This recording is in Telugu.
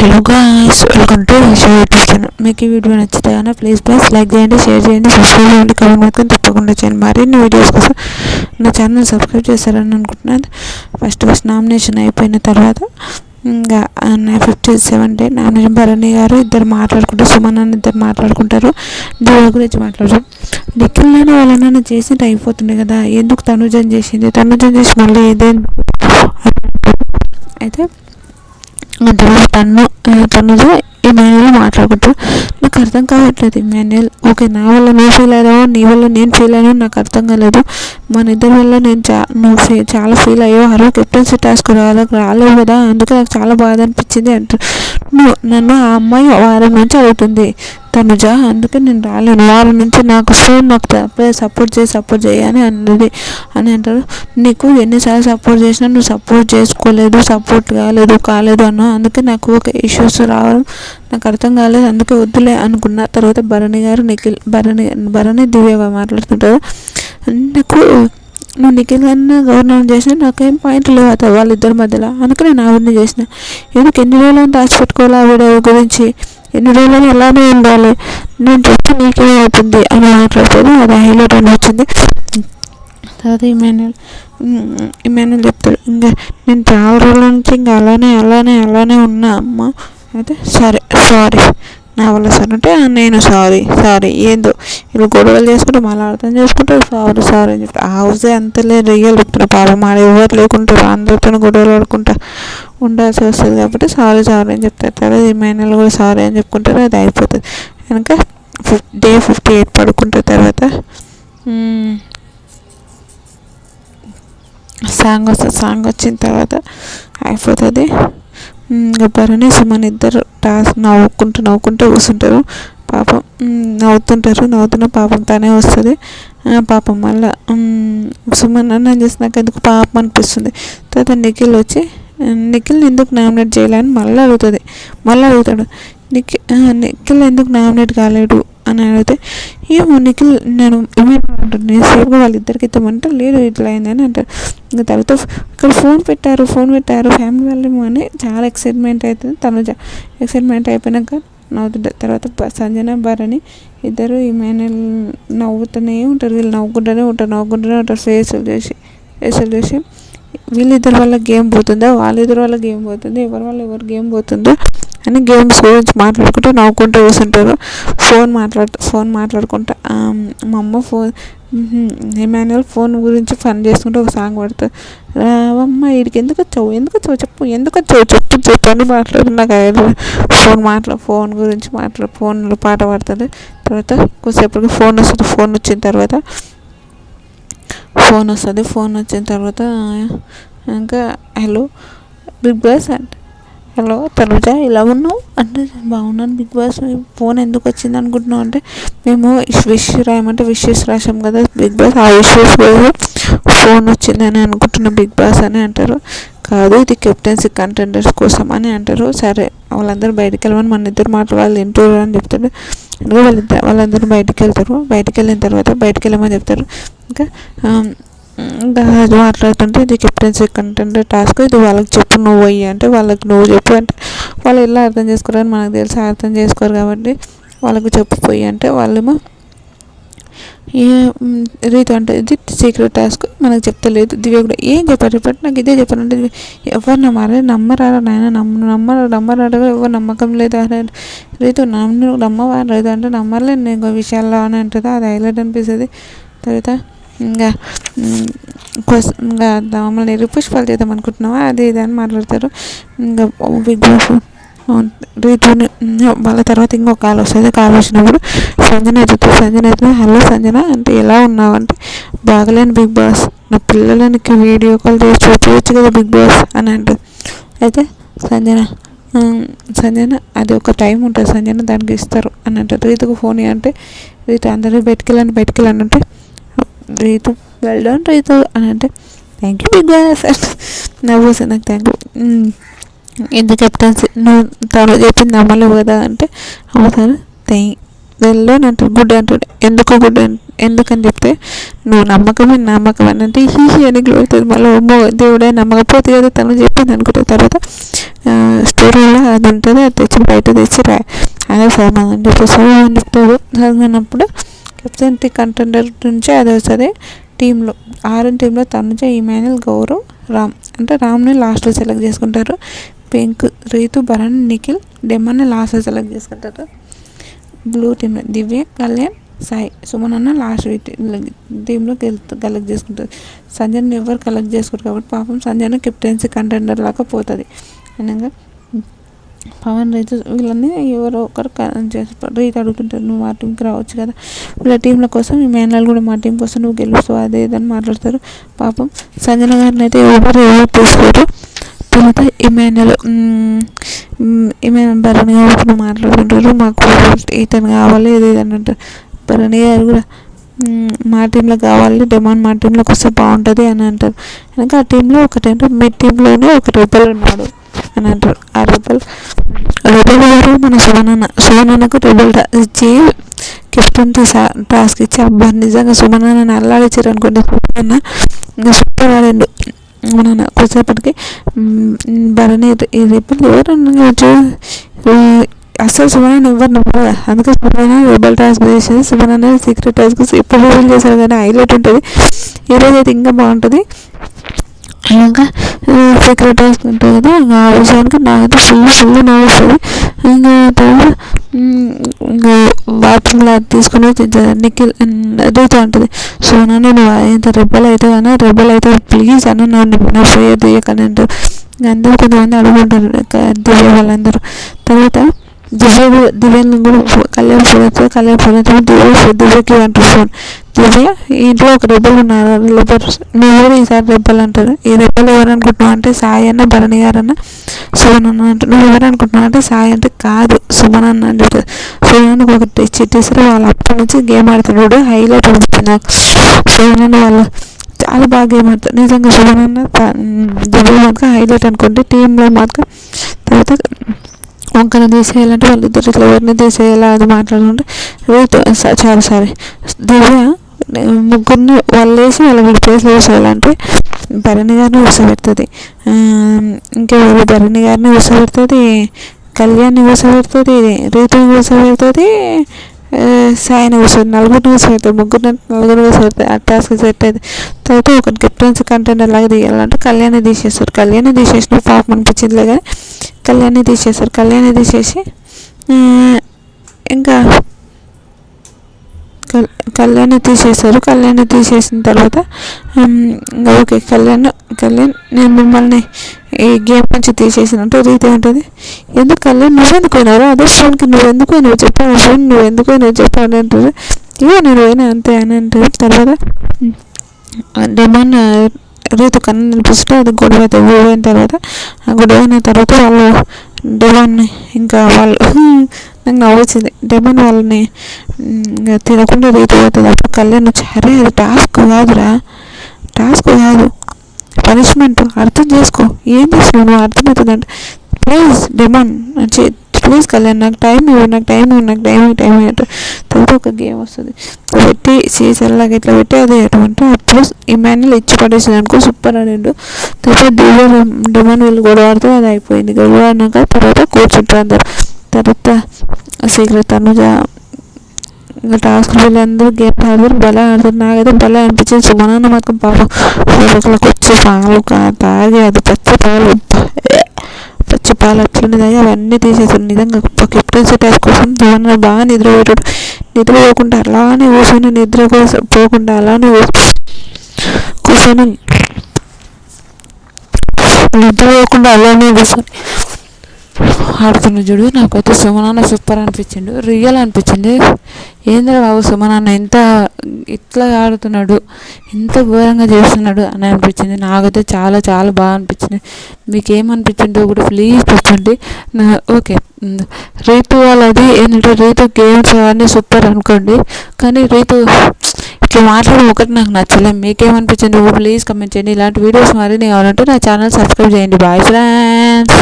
Hello guys welcome to YouTube channel మీకు ఈ వీడియో నచ్చితే కానీ ప్లీజ్ ప్లీజ్ లైక్ చేయండి షేర్ చేయండి సబ్స్క్రైబ్ చేయండి కామెంట్ మాత్రం తప్పకుండా చేయండి. మరిన్ని వీడియోస్ కోసం నా ఛానల్ సబ్స్క్రైబ్ చేశారని అనుకుంటున్నాను. ఫస్ట్ ఫస్ట్ నామినేషన్ అయిపోయిన తర్వాత ఇంకా fifty seven day nomination Bharani గారు ఇద్దరు మాట్లాడుకుంటారు సుమన్ అని ఇద్దరు మాట్లాడుకుంటారు దీని గురించి మాట్లాడరు నిఖిల్లోనే వాళ్ళనైనా చేసింటే అయిపోతుండే కదా ఎందుకు తనుజన్ చేసింది? తనుజన్ చేసి మళ్ళీ ఏదైనా అయితే అందులో తను తనతో ఇమాన్యుల్ మాట్లాడుకుంటూ నాకు అర్థం కావట్లేదు ఇమాన్యుల్ ఓకే నా వల్ల నువ్వు ఫీల్ అయ్యావో? నీ వల్ల నేను ఫీల్ అయ్యానో. నాకు అర్థం కాలేదు. మన ఇద్దరి వల్ల నేను చా నువ్వు ఫీ చాలా ఫీల్ అయ్యావు. ఆ కెప్టెన్సీ టాస్క్ రాలేదు రాలేవు కదా? అందుకే నాకు చాలా బాధ అనిపించింది అంటూ. నువ్వు నన్ను ఆ అమ్మాయి వారం నుంచి అడుగుతుంది. తనుజ అందుకే నేను రాలేను. వారం నుంచి నాకు ఫోన్ నాకు సపోర్ట్ చేయి సపోర్ట్ చేయి అని అన్నది. అని అంటారు. నీకు ఎన్నిసార్లు సపోర్ట్ చేసినా నువ్వు సపోర్ట్ చేసుకోలేదు సపోర్ట్ కాలేదు కాలేదు అన్న అందుకే నాకు ఒక ఇష్యూస్ రావడం నాకు అర్థం కాలేదు. అందుకే వద్దులే అనుకున్న. తర్వాత భరణి గారు నిఖిల్ భరణి భరణి దివ్యగా మాట్లాడుతుంటారు. నాకు నువ్వు నిఖిల్ కన్నా గవర్నమెంట్ చేసినా నాకేం పాయింట్ లేవు అత వాళ్ళిద్దరి మధ్యలో. అందుకే నేను ఆవిడని చేసిన. ఎందుకు ఎన్ని రోజులు దాచిపెట్టుకోవాలి ఆవిడ గురించి? ఎన్ని రోజులు అలానే ఉండాలి. నేను చెప్తే నీకేమవుతుంది అని మాట్లాడుతుంది అది హైలైట్ అని వచ్చింది. తర్వాత ఇమాన్యుల్ ఇమాన్యుల్ చెప్తాడు ఇంకా నేను చాలా రోజుల నుంచి ఇంకా అలానే అలానే అలానే ఉన్నా అమ్మ. అయితే సరే సారీ నా వల్ల సార్ అంటే నేను సారీ సారీ ఏందో. వీళ్ళు గొడవలు చేసుకుంటే మళ్ళీ అర్థం చేసుకుంటారు సారీ సారీ అని చెప్తారు ఆ హౌసే అంతలే రియల్ చెప్తున్నా. పాపం ఆడ ఎవరు లేకుంటారు అందరితో గొడవలు పడుకుంటా ఉండాల్సి వస్తుంది కాబట్టి సారీ సారీ అని చెప్తారు తర్వాత ఈ కూడా సారీ అని చెప్పుకుంటారు అది అయిపోతుంది. కనుక ఫిఫ్ డే ఫిఫ్టీ ఎయిట్ పడుకుంటారు తర్వాత. సాంగ్ వస్తుంది సాంగ్ వచ్చిన తర్వాత అయిపోతుంది. ఇంకా సుమన్ ఇద్దరు టాస్క్ నవ్వుకుంటూ నవ్వుకుంటూ కూర్చుంటారు. పాపం నవ్వుతుంటారు. నవ్వుతున్న పాపం తానే వస్తుంది. పాపం మళ్ళీ సుమన్ అన్న చేసి నాకు ఎందుకు పాపం అనిపిస్తుంది? తర్వాత నిఖిల్ వచ్చి నిఖిల్ ఎందుకు నామినేట్ చేయాలని మళ్ళీ అడుగుతుంది. మళ్ళీ అడుగుతాడు. నిఖిల్ నిఖిల్ ఎందుకు నామినేట్ కాలేడు? అని అడిగితే ఏమో నిఖిల్ నేను ఏమంటాను నేను సేఫ్గా వాళ్ళిద్దరికి ఇద్దామంటే లేదు ఇట్లా అయిందని అంటారు. ఇంకా తర్వాత ఇక్కడ ఫోన్ పెట్టారు ఫోన్ పెట్టారు ఫ్యామిలీ వాళ్ళు అని చాలా ఎక్సైట్మెంట్ అవుతుంది. తను ఎక్సైట్మెంట్ అయిపోయినాక నవ్వుతుంటారు తర్వాత సంజన భరణి ఇద్దరు ఈ మేనల్ నవ్వుతూనే ఉంటారు. వీళ్ళు నవ్వుకుంటూనే ఉంటారు నవ్వుకుంటూనే ఉంటారు. ఫేసులు చేసి ఫేసులు చేసి. వీళ్ళిద్దరి వల్ల గేమ్ పోతుందా? వాళ్ళిద్దరి వల్ల గేమ్ పోతుంది? ఎవరి వల్ల ఎవరు గేమ్ పోతుందో? అని గేమ్స్ గురించి మాట్లాడుకుంటూ నవ్వుకుంటూ కూర్చుంటారు. ఫోన్ మాట్లాడుతూ ఫోన్ మాట్లాడుకుంటా మా అమ్మ ఫోన్ ఇమాన్యువల్ ఫోన్ గురించి ఫన్ చేసుకుంటూ ఒక సాంగ్ పడుతుంది రావమ్మ వీడికి ఎందుకు వచ్చావు? ఎందుకు వచ్చావు? చెప్పు ఎందుకు వచ్చావు? చెప్పు చెప్పు అని మాట్లాడు నాకు ఫోన్ మాట్లా ఫోన్ గురించి మాట్లాడు ఫోన్లో పాట పాడుతుంది. తర్వాత కొద్దిసేపటికి ఫోన్ వస్తుంది ఫోన్ వచ్చిన తర్వాత ఫోన్ వస్తుంది ఫోన్ వచ్చిన తర్వాత ఇంకా హలో బిగ్ బాస్ అంటే హలో తనుజ ఇలా ఉన్నావు? అంటే బాగున్నాను బిగ్ బాస్. ఫోన్ ఎందుకు వచ్చింది అనుకుంటున్నావు అంటే మేము విష్ రాయమంటే విషెస్ రాసాం కదా. బిగ్ బాస్ ఆ విషెస్ ఫోన్ వచ్చిందని అనుకుంటున్నాం బిగ్ బాస్ అని అంటారు. కాదు ఇది కెప్టెన్సీ కంటెండర్స్ కోసం అని అంటారు. సరే వాళ్ళందరూ బయటకు వెళ్ళమని మన ఇద్దరు మాట వాళ్ళు వింటారు అని చెప్తాడు అందుకే వాళ్ళిద్దరు వాళ్ళందరూ బయటకు వెళ్తారు. బయటకు వెళ్ళిన తర్వాత బయటకు వెళ్ళమని చెప్తారు. ఇంకా ఇంకా మాట్లాడుతుంటే ఇది కెప్టెన్సీ కంటెంట్ టాస్క్. ఇది వాళ్ళకి చెప్పు నువ్వు అయ్యి అంటే వాళ్ళకి నువ్వు చెప్పు అంటే వాళ్ళు ఎలా అర్థం చేసుకోరని మనకు తెలిసి. అర్థం చేసుకోరు కాబట్టి వాళ్ళకి చెప్పిపోయి అంటే వాళ్ళేమో ఏ రీతి అంటే ఇది సీక్రెట్ టాస్క్ మనకు చెప్తలేదు. దివ్య కూడా ఏం చెప్పారు చెప్పండి. నాకు ఇదే చెప్పారంటే ఎవరు నమ్మారే నమ్మరారా నాయన? నమ్మ నమ్మరు నమ్మరాడు ఎవరు నమ్మకం లేదా. రీతు నమ్మ నమ్మవారు లేదు అంటే నమ్మలేదు నేను విషయాల్లో అని అంటుందా? అది హైలైట్ అనిపిస్తుంది. తర్వాత ఇంకా ఇంకా మమ్మల్ని పుష్పాలు చేద్దాం అనుకుంటున్నావా? అది ఇది అని మాట్లాడతారు. ఇంకా బిగ్ బాస్ రీతుని వాళ్ళ తర్వాత ఇంకో కాల్ వస్తుంది. కాల్ వచ్చినప్పుడు సంజన ఎదుగుతుంది సంజన ఎదుగుతుంది హలో సంజన అంటే ఎలా ఉన్నావు? అంటే బాగలేని బిగ్ బాస్. నా పిల్లలకి వీడియో కాల్ చేసి చూపించవచ్చు కదా బిగ్ బాస్ అని అంటుంది. అయితే సంజన సంజన అది ఒక టైం ఉంటుంది. సంజన దానికి ఇస్తారు అని అంటారు రీతుకు ఫోన్ అంటే రీతు అందరూ బయటికి వెళ్ళండి బయటికి వెళ్ళండి అంటే రీతు వెల్ డన్ రీతు అని అంటే థ్యాంక్ యూ బిగ్ బాస్ నవ్వు నాకు థ్యాంక్ యూ ఎందుకు కెప్టెన్సీ నువ్వు తను చెప్పింది నమ్మలేవు కదా అంటే అవుతాను థ్యాంక్ వెళ్ళు అంటే గుడ్ అంటాడు. ఎందుకు గుడ్ ఎందుకని చెప్తే నువ్వు నమ్మకమే నమ్మకం అని అంటే హీ అని గ్లోతుంది మళ్ళీ అమ్మో దేవుడే నమ్మకపోతే కదా తను చెప్పింది అనుకుంటే. తర్వాత స్టోరీలో అది ఉంటుంది అది తెచ్చి బయట తెచ్చి రా అదే సోమన్ అని చెప్పి. అని చెప్తాడు. చదివినప్పుడు కెప్టెన్టీ కంటెండర్ నుంచే అది వస్తుంది. టీంలో ఆరు టీంలో తనుజ ఈమాన్యుల్ గౌరవ్ రామ్. అంటే రామ్ని లాస్ట్లో సెలెక్ట్ చేసుకుంటారు. పింక్ రీతు భరణ్ నిఖిల్ డెమ్మని లాస్ట్లో సెలెక్ట్ చేసుకుంటారు. బ్లూ టీంలో దివ్య కళ్యాణ్ సాయి సుమన్ అన్న లాస్ట్ టీంలో కలెక్ట్ చేసుకుంటారు. సంజయ్ని ఎవరు కలెక్ట్ చేసుకోరు కాబట్టి పాపం సంజయ్ కెప్టెన్సీ కంటెండర్ లాగా పోతుంది. అనగా పవన్ రైతు వీళ్ళని ఎవరో ఒకరు చేస్తారు రీతి అడుగుతుంటారు నువ్వు మా టీంకి రావచ్చు కదా. వీళ్ళ టీంల కోసం ఈ మేనల్ కూడా మా టీం కోసం నువ్వు గెలుస్తావు? అదే ఇదని మాట్లాడతారు. పాపం సంజన గారిని అయితే ఎవరు ఎవరు తీసుకోరు. తర్వాత ఇమాన్యుల్ ఇమాన్యుల్ భరణి గారు మాట్లాడుకుంటారు మాకు ఇతను కావాలి ఇది ఇది అని అంటారు భరణి గారు కూడా మా టీంలో కావాలి డిమాండ్ మా టీంలోకి వస్తే బాగుంటుంది అని అంటారు. కనుక ఆ టీంలో ఒకటంటే మీ టీంలోనే ఒకటి ఉన్నాడు. అని అంటారు. ఆ రెబల్ రెబల్ గారు మన సుమనన్న. సుమనన్నకు రెబల్ ఇచ్చి కెప్టెన్కి టాస్క్ ఇచ్చి అబ్బా నిజంగా సుమనన్న అల్లాడిచ్చారు అనుకోండి సుమనన్న ఇంకా సూపర్ ఆడండు. మన కొద్దిసేపటికి భరణి రెబల్ ఎవరు అసలు సుమన్ ఎవరు నమ్మరు. అందుకే సుమన్ రెబల్ టాస్క్ చేసేది సుమన్ అనేది సీక్రెట్ టాస్క్ ఇప్పుడు రివీల్ చేశారు కానీ హైలైట్ ఉంటుంది. ఈరోజు అయితే ఇంకా బాగుంటుంది. ఇంకా సీక్రెట్ టాస్క్ కదా కదా ఆ విషయానికి నాకైతే ఫుల్ ఫుల్ నవ్వుతుంది ఇంకా తర్వాత ఇంకా బాత్రూమ్లో తీసుకుని నిఖిల్ అడుగుతూ ఉంటుంది సో నన్ను నువ్వు ఇంత రెబ్బలు అయితే కానీ రెబ్బలు అయితే ప్లీజ్ అన్న నన్ను నా ఫేర్ తీయకని అంటారు అందరూ కొంతమంది అడుగుంటారు దివ్య వాళ్ళందరూ. తర్వాత దివ్య దివ్యని కూడా కళ్యాణ్ ఫోన్ వస్తే కళ్యాణ్ ఫోన్ వస్తే దివ్యకి అంటారు ఫోన్ దివ్య ఇంట్లో ఒక రెబ్బలు ఉన్నారు రెబ్బల్ నువ్వు కూడా ఈసారి రెబ్బలు అంటారు ఈ రెబ్బలు ఎవరు అనుకుంటున్నావు అంటే సాయి అన్న భరణి గారు అన్న సుమన్ అన్న అంటారు నువ్వు ఎవరు అనుకుంటున్నావు అంటే సాయి అంటే కాదు సుమన్ అన్న అని చెప్తారు సుమన్ ఒక చిట్టేసరి వాళ్ళ అప్పటి నుంచి గేమ్ ఆడుతున్నాడు హైలైట్ అనిపించింది నాకు సుమన్ అన్న వాళ్ళ చాలా బాగా గేమ్ ఆడతారు నిజంగా సుమన్ అన్న దివ్య మాత్రం హైలైట్ అనుకోండి టీంలో మాత్రం తర్వాత వంకన తీసేయాలంటే వాళ్ళిద్దరు ఇట్లా ఎవరిని తీసేయాలా అది మాట్లాడుకుంటే రీతు చాలా సారీ. దివ్య ముగ్గురిని వాళ్ళు వేసి వాళ్ళ వీడి ప్లేస్లో వేసేయాలంటే భరణి గారిని కూర్చోబెడుతుంది ఇంకెవరు? భరణి గారిని కూర్చోబెడుతుంది కళ్యాణ్ని కూర్చోబెడుతుంది రీతుని కూర్చోబెడుతుంది సాయిని కూర్చోబెడుతుంది నలుగురిని కూర్చోబెడతారు ముగ్గురు నలుగురు కూర్చోబెడతారు ఆ టాస్క్ సెట్ అయితే తర్వాత ఒక కెప్టెన్సీ కంటెంట్ లాగా తీయాలంటే కళ్యాణి తీసేస్తారు. కళ్యాణి తీసేసిన పాపం అనిపించిందిలే కానీ కళ్యాణి తీసేస్తారు. కళ్యాణి తీసేసి ఇంకా కళ్యాణి తీసేశారు కళ్యాణి తీసేసిన తర్వాత ఓకే కళ్యాణ్ కళ్యాణ్ నేను మిమ్మల్ని ఈ గేమ్ నుంచి తీసేసినట్టు రీతి ఉంటుంది ఎందుకు కళ్యాణ్ నువ్వెందుకు పోయినారు అదే ఫోన్కి నువ్వు ఎందుకు నువ్వు చెప్పావు ఫోన్ నువ్వు ఎందుకు నువ్వు చెప్పావు అంటారు ఇవో నేను పోయినా అంతే అని అంటారు తర్వాత డెమాన్ రీతు కన్ను నిలిపిస్తే అది గొడవ అయితే అయిన తర్వాత ఆ గొడవ అయిన తర్వాత వాళ్ళు డెమాన్ని ఇంకా వాళ్ళు నాకు నవ్వొచ్చింది డెమన్ వాళ్ళని ఇంకా తినకుండా రీతి పోతుంది అప్పుడు కళ్యాణ్ వచ్చి అరే అది టాస్క్ కాదురా. టాస్క్ కాదు. పనిష్మెంట్ అర్థం చేసుకో. ఏం చేసినావు నువ్వు అర్థమవుతుందంటే ప్లీజ్ డెమాన్ ప్లీజ్ కళ్యాణ్ నాకు టైం ఇవ్వు నాకు టైం ఇవ్వు నాకు టైం టైం ఇవ్వటం తర్వాత ఒక గేమ్ వస్తుంది. పెట్టి సీజన్లాగా ఇట్లా పెట్టి అది అంటే అప్పుడు ఇమాన్యుల్ ఇచ్చి పడేసింది అనుకో సూపర్ ఆడిండు తర్వాత దివ్య డిమాండ్ వీళ్ళు గొడవ ఆడితే అది అయిపోయింది. గొడవ ఆడినాక తర్వాత కూర్చుంటారు అందరు. తర్వాత సీక్రెట్ తనుజ ఇంకా టాస్క్ వీళ్ళందరూ గేమ్ ఆడతారు భలే ఆడుతారు నాకైతే భలే అనిపించింది. సుమనాన్న మాత్రం పాపం ఒకళ్ళకి వచ్చి పాలు తాగి అది పచ్చి పాలు. పచ్చి పాలు అట్లున్నది అవన్నీ తీసేసారు. నిజంగా కెప్టెన్సీ టాస్క్ కోసం ధోని బాగా నిద్రపోయాడు నిద్ర పోకుండా అలానే కూర్చొని నిద్ర కోసం పోకుండా అలానే కూర్చొని నిద్ర పోకుండా అలానే కూర్చొని ఆడుతున్న చూడు నాకైతే సుమనాన్న సూపర్ అనిపించిండు. రియల్ అనిపించింది. ఏంద్రా బాబు సుమనాన్న ఎంత ఇట్లా ఆడుతున్నాడు ఎంత ఘోరంగా చేస్తున్నాడు అని అనిపించింది. నాకైతే చాలా చాలా బాగా అనిపించింది. మీకు ఏమనిపించిందో కూడా ప్లీజ్ చెప్పండి. ఓకే. రీతు వాళ్ళది ఏంటంటే రీతు గేమ్స్ అవన్నీ సూపర్ అనుకోండి. కానీ రీతు ఇట్లా మాట్లాడడం ఒకటి నాకు నచ్చలేదు మీకేమనిపించింది ప్లీజ్ కమెంట్ చేయండి. ఇలాంటి వీడియోస్ మరిన్ని కావాలంటే నా ఛానల్ సబ్స్క్రైబ్ చేయండి. Bye friends